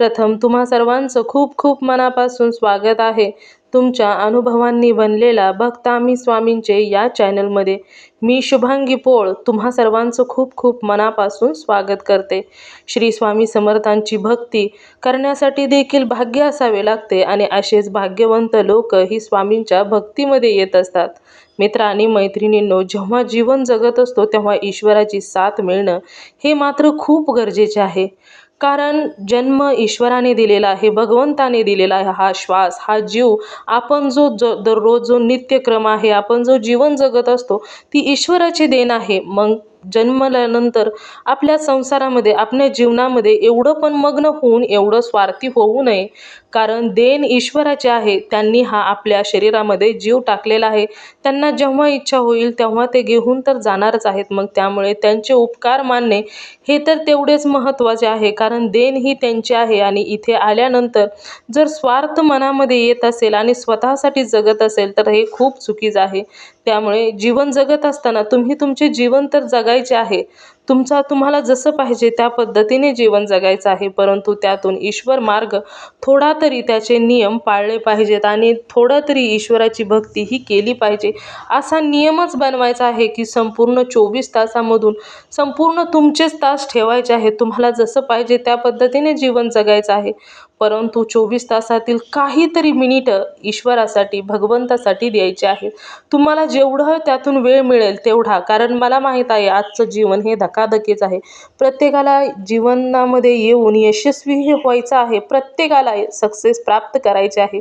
प्रथम तुम्हा सर्वांचं खूप खूप मनापासून स्वागत आहे. तुमच्या अनुभवांनी बनलेला भक्त आम्ही स्वामींचे या चॅनलमध्ये मी शुभांगी पोळ तुम्हा सर्वांचं खूप खूप मनापासून स्वागत करते. श्री स्वामी समर्थांची भक्ती करण्यासाठी देखील भाग्य असावे लागते आणि असेच भाग्यवंत लोक ही स्वामींच्या भक्तीमध्ये येत असतात. मित्र आणि मैत्रिणींनो जेव्हा जीवन जगत असतो तेव्हा ईश्वराची साथ मिळणं हे मात्र खूप गरजेचे आहे. कारण जन्म ईश्वराने दिलेला आहे भगवंताने दिलेला आहे हा श्वास हा जीव. आपण जो ज दररोज जो नित्यक्रम आहे आपण जो जीवन जगत असतो ती ईश्वराची देण आहे. मग जन्मल्यानंतर आपल्या संसारामध्ये आपल्या जीवनामध्ये एवढं पण मग्न होऊन एवढं स्वार्थी होऊ नये. कारण देण ईश्वराचे आहे त्यांनी हा आपल्या शरीरामध्ये जीव टाकलेला आहे. त्यांना जेव्हा इच्छा होईल तेव्हा ते घेऊन तर जाणारच आहेत. मग त्यामुळे त्यांचे उपकार मानणे हे तर तेवढेच महत्त्वाचे आहे. कारण देण ही त्यांची आहे आणि इथे आल्यानंतर जर स्वार्थ मनामध्ये येत असेल आणि स्वतःसाठी जगत असेल तर हे खूप चुकीचं आहे. त्यामुळे जीवन जगत असताना तुम्ही तुमचे जीवन तर जगायचे आहे. तुमचा तुम्हाला जसं पाहिजे त्या पद्धतीने जीवन जगायचं आहे. परंतु त्यातून ईश्वर मार्ग थोडा तरी त्याचे नियम पाळले पाहिजेत आणि थोडं तरी ईश्वराची भक्ती ही केली पाहिजे. असा नियमच बनवायचा आहे की संपूर्ण चोवीस तासामधून संपूर्ण तुमचेच तास ठेवायचे आहेत. तुम्हाला जसं पाहिजे त्या पद्धतीने जीवन जगायचं आहे. परंतु चोवीस तासातील काहीतरी मिनिटं ईश्वरासाठी भगवंतासाठी द्यायचे आहेत. तुम्हाला जेवढं त्यातून वेळ मिळेल तेवढा. कारण मला माहीत आहे आजचं जीवन हे धकाधकीच आहे. प्रत्येकाला जीवनामध्ये येऊन यशस्वी हे व्हायचं आहे. प्रत्येकाला सक्सेस प्राप्त करायचे आहे.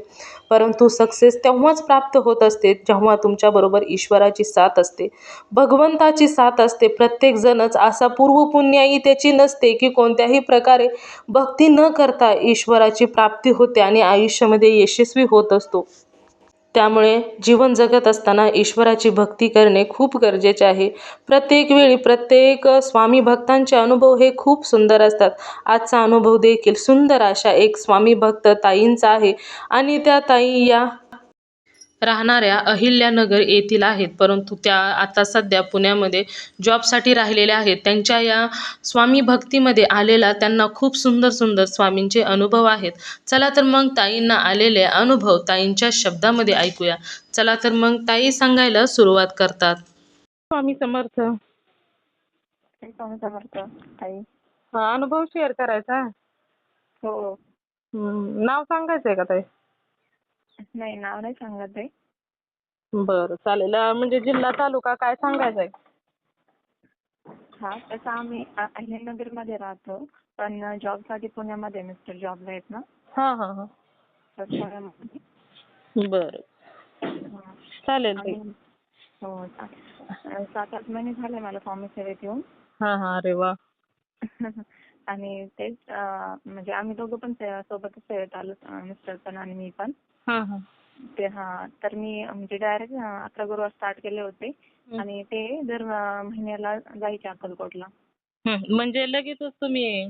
परंतु सक्सेस तेव्हाच प्राप्त होत असते जेव्हा तुमच्याबरोबर ईश्वराची साथ असते. भगवंताची साथ असते. प्रत्येकजणच असा पूर्वपुण्याई त्याची नसते की कोणत्याही प्रकारे भक्ती न करता ईश्वराची प्राप्ती होते आणि आयुष्यामध्ये यशस्वी होत असतो. त्यामुळे जीवन जगत असताना ईश्वराची भक्ती करणे खूप गरजेचे आहे. प्रत्येक वेळी प्रत्येक स्वामी भक्तांचे अनुभव हे खूप सुंदर असतात. आजचा अनुभव देखील सुंदर अशा एक स्वामी भक्त ताईंचा आहे. आणि त्या ताई या राहणाऱ्या अहिल्यानगर येथील आहेत. परंतु त्या आता सध्या पुण्यामध्ये जॉबसाठी राहिलेल्या आहेत. त्यांच्या या स्वामी भक्तीमध्ये आलेला त्यांना खूप सुंदर सुंदर स्वामींचे अनुभव आहेत. चला तर मग ताईंना आलेले अनुभव ताईंच्या शब्दामध्ये ऐकूया. चला तर मग ताई सांगायला सुरुवात करतात. स्वामी समर्थ. स्वामी समर्थ. ताई. हा अनुभव शेअर करायचा? हो. नाव सांगायचं आहे का ताई? नाही नाव नाही सांगत आहे. बरं चालेल. अं, म्हणजे जिल्हा तालुका काय सांगायचं आहे? हा तसं आम्ही अ- अहिल्यानगरमध्ये राहतो. पण जॉबसाठी पुण्यामध्ये मिस्टर जॉबला आहेत ना? हां हां हां. तर पुण्यामध्ये. बरं. हा. चालेल ताई आणि- हो चा- अ, सात आठ महिने झाले मला स्वामी सेवेत येऊन. हां हां अरे वा. आणि तेच अ, म्हणजे आम्ही दोघं पण से- सोबतच सेवेत आलो मिस्टर पण आणि मी पण. ते हा. तर मी म्हणजे डायरेक्ट अकरा गुरुवार स्टार्ट केले होते. आणि ते दर महिन्याला जायचे अक्कलकोटला. हं, म्हणजे लगेचच तुम्ही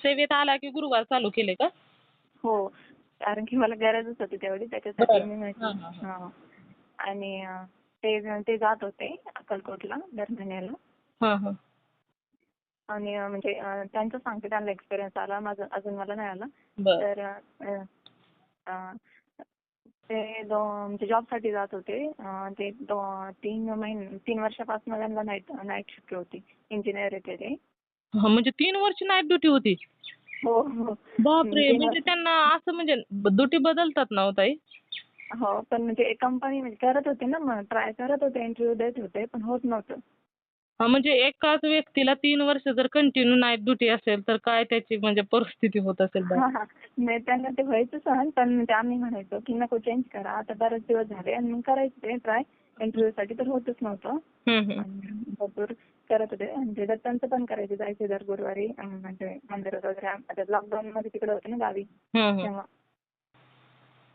सेवेत आला की गुरुवार चालू केले का? हो. कारण की मला गरजच होती तेवढी त्याच्यासाठी. मी हां, हां, हा. आणि ते ते जात होते अक्कलकोटला दर महिन्याला. हां हां. आणि म्हणजे त्यांचं सांगते त्यांना एक्सपिरियन्स आला. माझं अजून मला नाही आला. तर ते म्हणजे जॉबसाठी जात होते. ते तीन महिने तीन वर्षापासून त्यांना नाईट नाईट शिफ्ट होती. इंजिनियर येते ते हं, म्हणजे तीन वर्ष नाईट ड्युटी होती? हो हो. बापरे म्हणजे त्यांना असं म्हणजे ड्युटी बदलतात ना हो ताई? हो पण म्हणजे कंपनी म्हणजे करत होते ना मग ट्राय करत होते इंटरव्ह्यू देत होते पण होत नव्हतं. हा म्हणजे एकाच व्यक्तीला तीन वर्ष जर कंटिन्यू नाईट ड्युटी असेल तर काय त्याची म्हणजे परिस्थिती होत असेल? हा हा नाही त्यांना ते व्हायचं सहन पण म्हणजे आम्ही म्हणायचो की नको चेंज करा आता बरेच दिवस झाले आणि मग करायचं ते ट्राय इंटरव्ह्यू साठी तर होतच नव्हतं. आणि भरपूर करत होते म्हणजे दत्तांचं पण करायचे जायचे दर गुरुवारी म्हणजे मंदिरात वगैरे आता लॉकडाऊन मध्ये तिकडे होते ना गावी. तेव्हा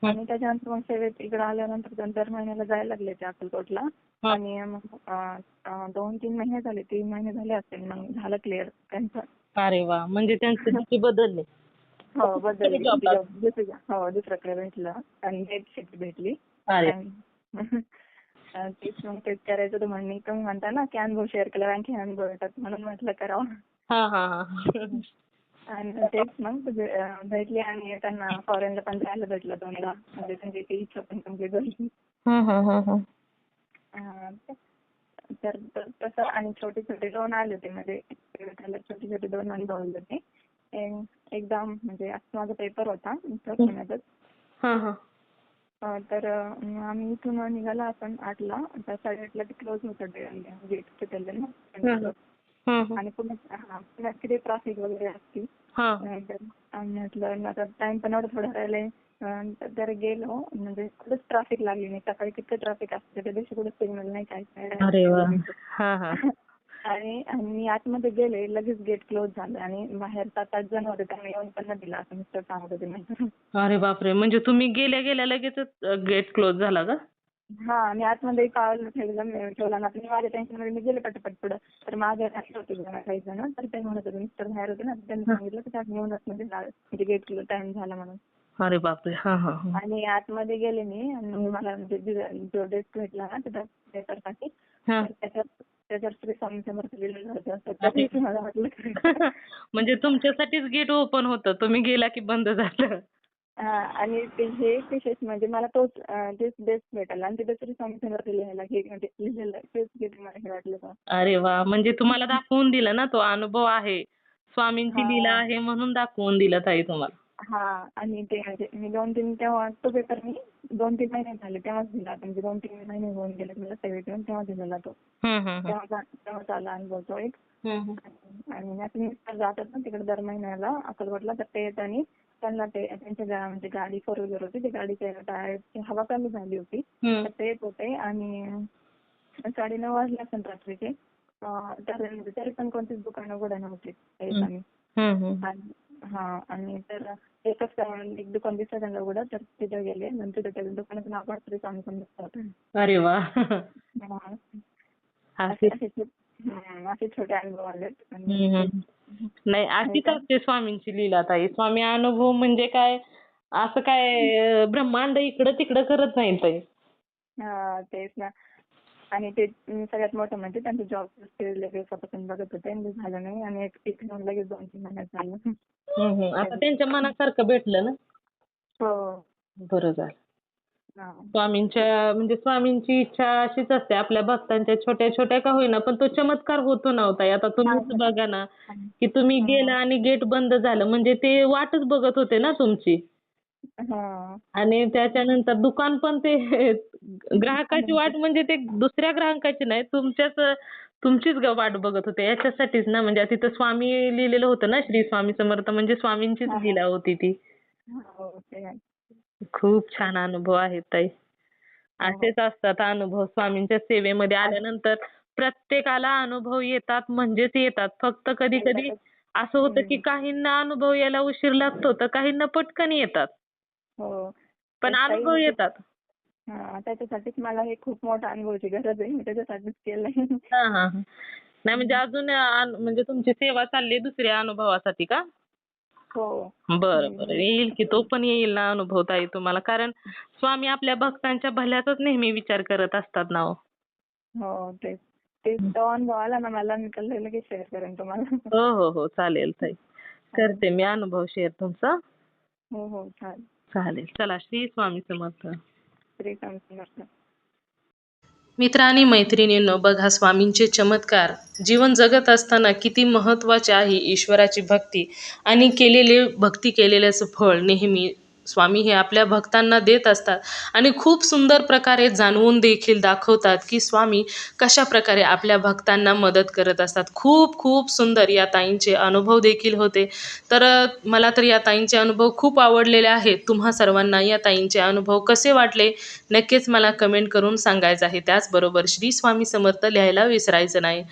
आणि त्याच्यानंतर मग सेवेत इकडे आल्यानंतर दर महिन्याला जायला लागले ते अक्कलकोटला. आणि मग दोन तीन महिने झाले तीन महिने झाले असतील मग झालं क्लिअर त्यांचं. अरे वा! म्हणजे त्यांची ड्युटी बदलली. हो बदलली. हो दुसऱ्याकडे भेटलं आणि डेट शिफ्ट भेटली. तेच मग तेच करायचं होतं म्हणून तुम्ही म्हणता ना की अनुभव शेअर केल्यावर आणखी अनुभव येतात म्हणून म्हटलं करावं. हा हा हा. तेच मग तुझे, अं, भेटली आणि त्यांना फॉरेनला पण जायला भेटलं दोनदा म्हणजे त्यांची ती इच्छा पण कंप्लीट झाली. हम्म, हम्म, हम्म, हम्म. अं, तर तर तसं आणि छोटे छोटे लोन आले होते. म्हणजे त्याला छोटे छोटे दोन अनुभव आले होते. एक- एकदा म्हणजे असं माझा पेपर होता इथं पुण्यातच. हा हा. अं, तर अं, आम्ही इथून निघाला आपण आठला. तर साडेआठला ते क्लोज होतं गेट तिथे ना. हम्म, हम्म. आणि पुण्यात हा पुण्यात किती ट्रॅफिक वगैरे असते हा. आम्ही म्हटलं आता टाइम पण एवढं थोडं राहिलंय. तर गेलो म्हणजे कुठंच ट्रॅफिक लागली नाही. सकाळी किती ट्रॅफिक असते त्या दिवशी कुठं सिग्नल नाही काय काय अरे वा. हा हा. आणि आणि मी आतमध्ये गेले लगेच गेट क्लोज झालं. आणि बाहेर सात आठ जण होते त्यांना येऊन पण नाही दिला. असं मिस्टर सांगत होते. नाही अरे बापरे. म्हणजे तुम्ही गेल्या गेल्या लगेचच गेट क्लोज झाला का? हा मी आतमध्ये पावलं ठेवलं मी ठेवला ना मी माझ्या टेन्शनमध्ये मी गेले पटपट पुढं. तर माझ्या होते काही जण. तर ते म्हणत होते मिस्टर बाहेर होते ना त्यांनी सांगितलं की त्यात येऊनच म्हणजे म्हणजे गेट क्लोज टाइम झाला म्हणून. अरे बापरे हा हा. आणि आतमध्ये गेले मी आणि मला म्हणजे जे- डेस्क भेटला ना त्याच्यात त्याच्यावर श्री स्वामी समर्थ लिहिलेलं होतं. मला वाटलं म्हणजे तुमच्यासाठीच गेट ओपन होतं. तुम्ही गेला की बंद झालं. आणि ते हे विशेष म्हणजे मला तोच तेच डेस्क भेटला आणि तिथे श्री स्वामी लिहायला हे म्हणजे लिहिलेलं तेच गेट मला हे वाटलं अरे वा म्हणजे तुम्हाला दाखवून दिलं ना तो अनुभव आहे स्वामींची. लीला आहे म्हणून दाखवून दिलं ताई तुम्हाला हा आणि ते म्हणजे मी दोन तीन तेव्हा तो पेपर मी दोन तीन महिने झाले तेव्हाच दिला होता. म्हणजे दोन तीन महिने होऊन गेले मला सेवेत येऊन तेव्हा दिलेला तो हम्म, हम्म, हम्म. तेव्हा तेव्हा आला अनुभव तो एक हम्म, हम्म. आणि माझे मिस्टर जातात ना तिकडे दर महिन्याला अक्कलकोटला तर ते येतानी त्यांना ते त्यांच्या म्हणजे गाडी फोर व्हीलर होती ते गाडीच्या टायरची हवा कमी झाली होती. तर ते येत होते आणि साडेनऊ वाजले असेल रात्रीचे तर तरी पण कोणतीच दुकानं उघडा नव्हती. आणि हा आणि तर एकच एक दुकान दिसलं त्यांना उघडं तर तिथे गेले नंतर त्या दुकानाचं नाव पण स्वामी समर्थ होतं. अरे वा. असे छोटे अनुभव हम्म. नाही अशीच असते स्वामींची लीला ताई. स्वामी अनुभव म्हणजे काय? असं काय ब्रह्मांड इकडं तिकडं करत नाही ताई. हा तेच ना. आणि ते सगळ्यात मोठं म्हणजे त्यांचं जॉब दिवसापासून बघत होते आणि ते झालं नाही. आणि एक एक घेऊन लगेच दोन तीन महिन्यात झालं. हम्म, हम्म. आता त्यांच्या मनासारखं भेटलं ना? हो. बरं झालं. स्वामींच्या म्हणजे स्वामींची इच्छा अशीच असते. आपल्या भक्तांच्या छोट्या छोट्या का होईना पण तो चमत्कार होतो ना हो ताई. आता तुम्हीच बघा ना की तुम्ही गेला आणि गेट बंद झालं म्हणजे ते वाटच बघत होते ना तुमची. हा. आणि त्याच्यानंतर दुकान पण ते ग्राहकाची वाट म्हणजे ते दुसऱ्या ग्राहकाची नाही तुमच्याच तुमचीच वाट बघत होते. याच्यासाठीच ना म्हणजे तिथं स्वामी लिहिलेलं होतं ना श्री स्वामी समर्थ म्हणजे स्वामींचीच लीला होती ती. हो. खूप छान अनुभव आहेत ताई. असेच असतात अनुभव स्वामींच्या सेवेमध्ये आल्यानंतर. प्रत्येकाला अनुभव येतात म्हणजेच येतात. फक्त कधी कधी असं होतं की काहींना अनुभव यायला उशीर लागतो तर काहींना पटकन येतात. हो. पण अनुभव येतात. हा त्याच्यासाठीच मला हे खूप मोठा अनुभवाची गरज आहे. मी त्याच्यासाठीच केलंय. हा हा हा. नाही म्हणजे अजून म्हणजे तुमची सेवा चालली आहे दुसऱ्या अनुभवासाठी का? हो बरं बरं येईल की तो पण येईल ना अनुभव ताई तुम्हाला. कारण स्वामी आपल्या भक्तांच्या भल्याचाच नेहमी विचार करत असतात ना हो. हो तेच तेच तो अनुभव आला ना मला मी लगेच शेअर करेन तुम्हाला. हो हो हो चालेल ताई. करते मी अनुभव शेअर तुमचा. हो हो चालेल. चालेल. चला श्री स्वामी समर्थ. श्री स्वामी समर्थ. मित्रांनी मैत्रिणींनो बघा स्वामींचे चमत्कार. जीवन जगत असताना किती महत्त्वाचे आहे ईश्वराची भक्ती आणि केलेले भक्ती केलेल्याचं फळ नेहमी स्वामी हे आपल्या भक्तांना देत असतात. आणि खूप सुंदर प्रकारे जाणवून देखील दाखवतात की स्वामी कशा प्रकारे आपल्या भक्तांना मदत करत असतात. खूप खूप सुंदर या ताईंचे अनुभव देखील होते. तर मला तर या ताईंचे अनुभव खूप आवडलेले आहेत. तुम्हा सर्वांना या ताईंचे अनुभव कसे वाटले? नक्कीच मला कमेंट करून सांगायचं आहे. त्याचबरोबर श्री स्वामी समर्थ लिहायला विसरायचं नाही.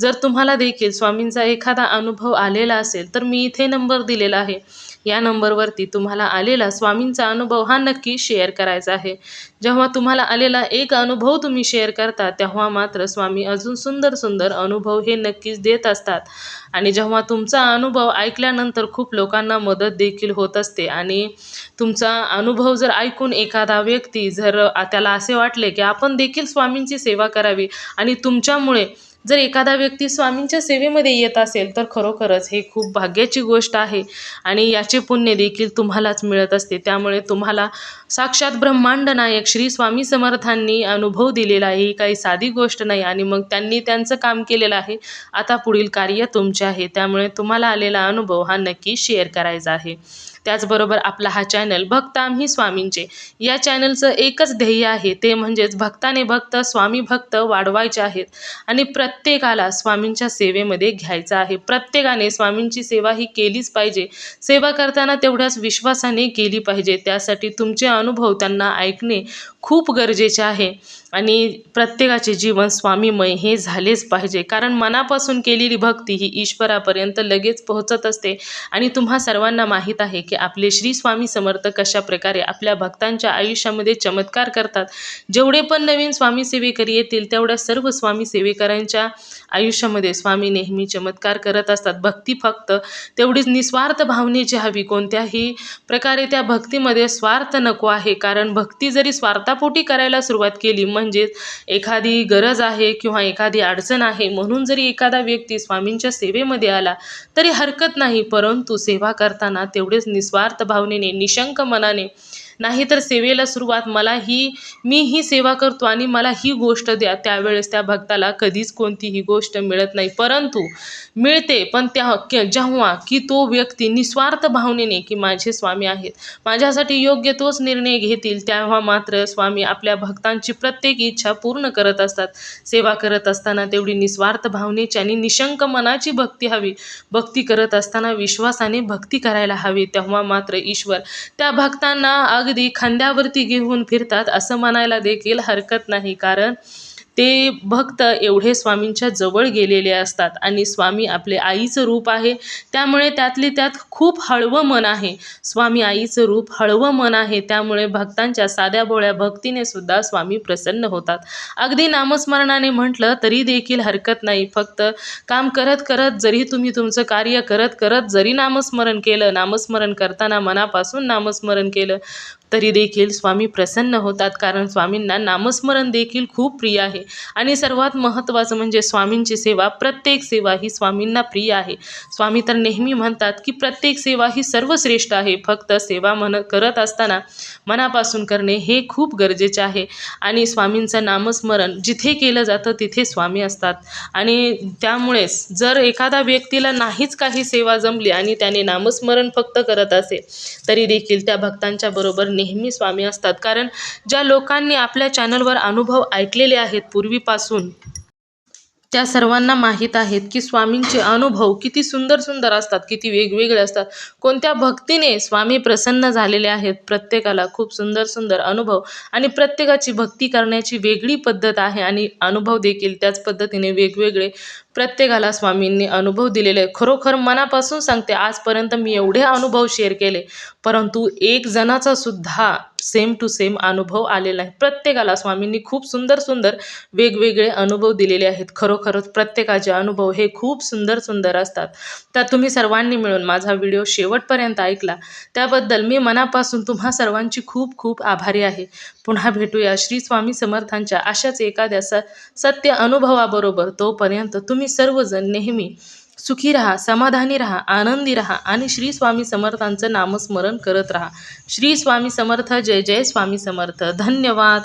जर तुम्हाला देखील स्वामींचा एखादा अनुभव आलेला असेल तर मी इथे नंबर दिलेला आहे. या नंबरवरती तुम्हाला आलेला स्वामींचा अनुभव हा नक्की शेअर करायचा आहे. जेव्हा तुम्हाला आलेला एक अनुभव तुम्ही शेअर करता तेव्हा मात्र स्वामी अजून सुंदर सुंदर अनुभव हे नक्कीच देत असतात. आणि जेव्हा तुमचा अनुभव ऐकल्यानंतर खूप लोकांना मदत देखील होत असते. आणि तुमचा अनुभव जर ऐकून एखादा व्यक्ती जर त्याला असे वाटले की आपण देखील स्वामींची सेवा करावी आणि तुमच्यामुळे जर एखादा व्यक्ती स्वामींच्या सेवेमध्ये येत असेल तर खरोखरच हे खूप भाग्याची गोष्ट आहे. आणि याचे पुण्य देखील तुम्हालाच मिळत असते. त्यामुळे तुम्हाला साक्षात ब्रह्मांड नायक श्री स्वामी समर्थांनी अनुभव दिलेला आहे. ही काही साधी गोष्ट नाही आणि मग त्यांनी त्यांचं काम केलेलं आहे. आता पुढील कार्य तुमचे आहे. त्यामुळे तुम्हाला आलेला अनुभव हा नक्की शेअर करायचा आहे. त्याचबरोबर आपला हा चॅनल भक्त आम्ही स्वामींचे. या चॅनलचं एकच ध्येय आहे ते म्हणजेच भक्ताने भक्त स्वामी भक्त वाढवायचे आहेत. आणि प्रत्येकाला स्वामींच्या सेवेमध्ये घ्यायचं आहे. प्रत्येकाने स्वामींची सेवा ही केलीच पाहिजे. सेवा करताना तेवढ्याच विश्वासाने केली पाहिजे. त्यासाठी तुमचे अनुभव त्यांना ऐकणे खूप गरजेचे आहे. आणि प्रत्येकाचे जीवन स्वामीमय हे झालेच पाहिजे. कारण मनापासून केलेली भक्ती ही ईश्वरापर्यंत लगेच पोहोचत असते. आणि तुम्हा सर्वांना माहीत आहे की आपले श्री स्वामी समर्थ कशा प्रकारे आपल्या भक्तांच्या आयुष्यामध्ये चमत्कार करतात. जेवढे पण नवीन स्वामी सेवेकरी येतील तेवढ्या सर्व स्वामी सेवेकरांच्या आयुष्यामध्ये स्वामी नेहमी चमत्कार करत असतात. भक्ती फक्त तेवढीच निस्वार्थ भावनेची हवी. कोणत्याही प्रकारे त्या भक्तीमध्ये स्वार्थ नको आहे. कारण भक्ती जरी स्वार्थापोटी करायला सुरुवात केली. म्हणजेच एखादी गरज आहे किंवा एखादी अडचण आहे म्हणून जरी एखादा व्यक्ती स्वामींच्या सेवेमध्ये आला तरी हरकत नाही. परंतु सेवा करताना तेवढेच निस्वार्थ भावनेने निशंक मनाने नाहीतर सेवेला सुरुवात मला ही मी ही सेवा करतो आणि मला ही गोष्ट द्या. त्यावेळेस त्या भक्ताला कधीच कोणतीही गोष्ट मिळत नाही. परंतु मिळते पण त्या जेव्हा की तो व्यक्ती निस्वार्थ भावनेने की माझे स्वामी आहेत माझ्यासाठी योग्य तोच निर्णय घेतील तेव्हा मात्र स्वामी आपल्या भक्तांची प्रत्येक इच्छा पूर्ण करत असतात. सेवा करत असताना तेवढी निस्वार्थ भावनेची आणि निशंक मनाची भक्ती हवी. भक्ती करत असताना विश्वासाने भक्ती करायला हवी तेव्हा मात्र ईश्वर त्या भक्तांना अगदी खांद्यावरती घेऊन फिरतात असं म्हणायला देखील हरकत नाही. कारण ते भक्त एवढे स्वामींच्या जवळ गेलेले असतात आणि स्वामी आपले आईचं रूप आहे. त्यामुळे त्यातले त्यात खूप हळवं मन आहे. स्वामी आईचं रूप हळवं मन आहे. त्यामुळे भक्तांच्या साध्या बोळ्या भक्तीने सुद्धा स्वामी प्रसन्न होतात. अगदी नामस्मरणाने म्हटलं तरी देखील हरकत नाही. फक्त काम करत करत जरी तुम्ही तुमचं कार्य करत करत जरी नामस्मरण केलं नामस्मरण करताना मनापासून नामस्मरण केलं तरी देखील स्वामी प्रसन्न होतात कारण स्वामींना नामस्मरण देखील खूप प्रिय आहे. आणि सर्वात महत्त्वाचं म्हणजे स्वामींची सेवा प्रत्येक सेवा ही स्वामींना प्रिय आहे. स्वामी तर नेहमी म्हणतात की प्रत्येक सेवा ही सर्वश्रेष्ठ आहे फक्त सेवा म्हण करत असताना मनापासून करणे हे खूप गरजेचे आहे. आणि स्वामींचं नामस्मरण जिथे केलं जातं तिथे स्वामी असतात. आणि त्यामुळेच जर एखादा व्यक्तीला नाहीच काही सेवा जमली आणि त्याने नामस्मरण फक्त करत असेल तरी देखील त्या भक्तांच्या बरोबर नेहमी स्वामी असतात. कारण ज्या लोकांनी आपल्या चॅनलवर अनुभव ऐकलेले आहेत पूर्वीपासून त्या सर्वांना माहीत आहेत की स्वामींचे अनुभव किती सुंदर सुंदर असतात किती वेगवेगळे असतात. कोणत्या भक्तीने स्वामी प्रसन्न झालेले आहेत प्रत्येकाला खूप सुंदर सुंदर अनुभव आणि प्रत्येकाची भक्ती करण्याची वेगळी पद्धत आहे आणि अनुभव देखील त्याच पद्धतीने वेगवेगळे प्रत्येकाला स्वामींनी अनुभव दिलेले. आहे. खरोखर मनापासून सांगते आजपर्यंत मी एवढे अनुभव शेअर केले परंतु एक जणाचा सुद्धा सेम टू सेम अनुभव आलेला आहे प्रत्येकाला स्वामींनी खूप सुंदर सुंदर वेगवेगळे अनुभव दिलेले आहेत. खरोखरच प्रत्येकाचे अनुभव हे खूप सुंदर सुंदर असतात. तर तुम्ही सर्वांनी मिळून माझा व्हिडिओ शेवटपर्यंत ऐकला. त्याबद्दल मी मनापासून तुम्हा सर्वांची खूप खूप आभारी आहे. पुन्हा भेटूया श्री स्वामी समर्थांच्या अशाच एखाद्या स सत्य अनुभवाबरोबर. तोपर्यंत तुम्ही तुम्ही सर्वजण नेहमी सुखी राहा समाधानी राहा आनंदी राहा आणि श्री स्वामी समर्थांचं नामस्मरण करत राहा. श्री स्वामी समर्थ जय जय स्वामी समर्थ. धन्यवाद.